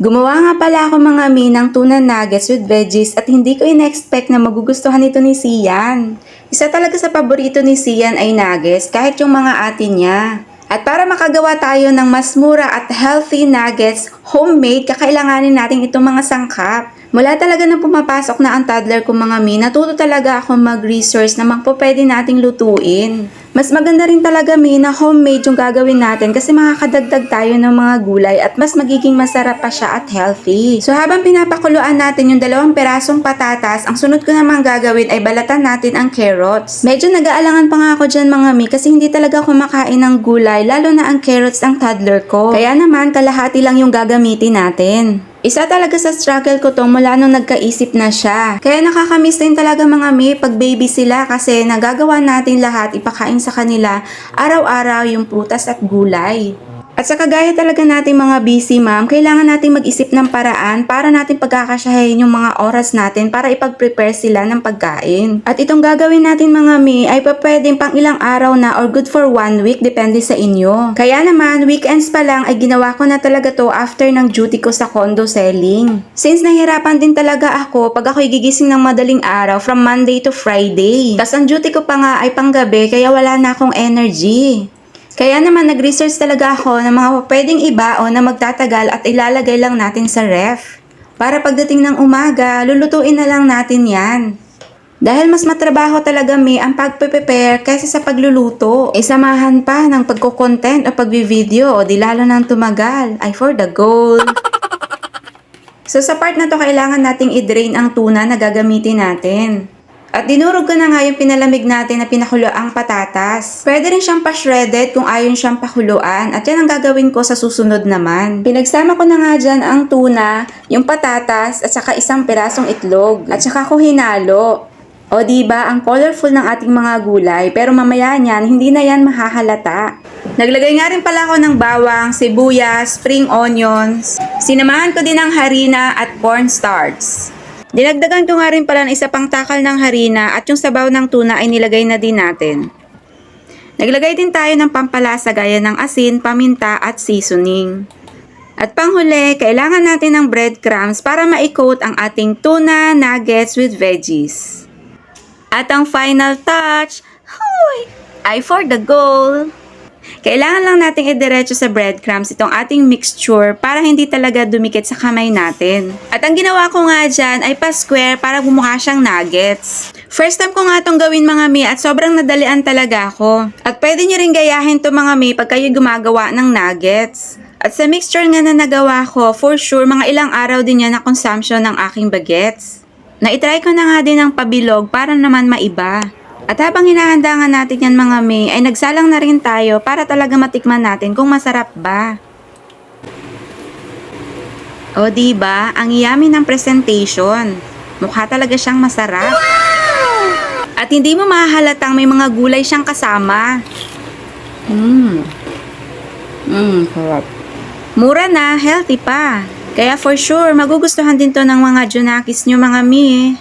Gumawa nga pala ako mga mi ng tuna nuggets with veggies at hindi ko in-expect na magugustuhan ito ni Sian. Isa talaga sa paborito ni Sian ay nuggets kahit yung mga atin niya. At para makagawa tayo ng mas mura at healthy nuggets, homemade, kakailanganin natin itong mga sangkap. Mula talaga na pumapasok na ang toddler ko mga mi, natuto talaga ako mag-research na mga po pwede nating lutuin. Mas maganda rin talaga mi na homemade yung gagawin natin kasi makakadagdag tayo ng mga gulay at mas magiging masarap pa siya at healthy. So habang pinapakuluan natin yung dalawang perasong patatas, ang sunod ko naman gagawin ay balatan natin ang carrots. Medyo nag-aalangan pa nga ako dyan mga mi kasi hindi talaga ako makain ng gulay lalo na ang carrots ang toddler ko. Kaya naman kalahati lang yung gagamitin natin. Isa talaga sa struggle ko to mula nung nagkaisip na siya. Kaya nakakamiss din talaga mga mi pag baby sila kasi nagagawa natin lahat ipakain sa kanila araw-araw yung prutas at gulay. At sa kagaya talaga nating mga busy ma'am, kailangan nating mag-isip ng paraan para natin pagkakasyahin yung mga oras natin para ipag-prepare sila ng pagkain. At itong gagawin natin mga mi ay pa pwedeng pang ilang araw na or good for one week depende sa inyo. Kaya naman, weekends pa lang ay ginawa ko na talaga to after ng duty ko sa condo selling. Since nahirapan din talaga ako pag ako'y gigising ng madaling araw from Monday to Friday. Tapos ang duty ko pa nga ay panggabi kaya wala na akong energy. Kaya naman nag-research talaga ako ng mga pwedeng ibaon na magtatagal at ilalagay lang natin sa ref. Para pagdating ng umaga, lulutuin na lang natin yan. Dahil mas matrabaho talaga mi ang pagpe-prepare kaysa sa pagluluto. Isamahan pa ng pagko-content o pagbi-video o di lalo nang tumagal. Ay for the goal. so sa part na to kailangan nating i-drain ang tuna na gagamitin natin. At dinurog ko na nga yung pinalamig natin na pinakuluang patatas. Pwede rin siyang pa-shredded kung ayon siyang pakuluan at yan ang gagawin ko sa susunod naman. Pinagsama ko na nga dyan ang tuna, yung patatas at saka isang pirasong itlog at saka ko hinalo. O di ba ang colorful ng ating mga gulay pero mamaya niyan hindi na yan mahahalata. Naglagay nga rin pala ako ng bawang, sibuyas, spring onions. Sinamahan ko din ng harina at cornstarch. Dinagdagan ko nga rin pala ng isa pang takal ng harina at yung sabaw ng tuna ay nilagay na din natin. Naglagay din tayo ng pampalasa gaya ng asin, paminta at seasoning. At panghuli, kailangan natin ng breadcrumbs para ma-coat ang ating tuna nuggets with veggies. At ang final touch, huy, ay for the goal. Kailangan lang nating idiretso sa breadcrumbs itong ating mixture para hindi talaga dumikit sa kamay natin. At ang ginawa ko nga dyan ay pa-square para bumukha siyang nuggets. First time ko nga itong gawin mga mi at sobrang nadalian talaga ako. At pwede nyo rin gayahin to mga mi pag kayo gumagawa ng nuggets. At sa mixture nga na nagawa ko, for sure mga ilang araw din yan na consumption ng aking bagets. Naitry ko na nga din ng pabilog para naman maiba. At habang hinahanda nga natin yan mga may, ay nagsalang na rin tayo para talaga matikman natin kung masarap ba. O ba, ang yummy ng presentation. Mukha talaga siyang masarap. At hindi mo mahahalatang may mga gulay siyang kasama. Mmm. Mmm, sarap. Mura na, healthy pa. Kaya for sure, magugustuhan din to ng mga Junakis nyo mga mi.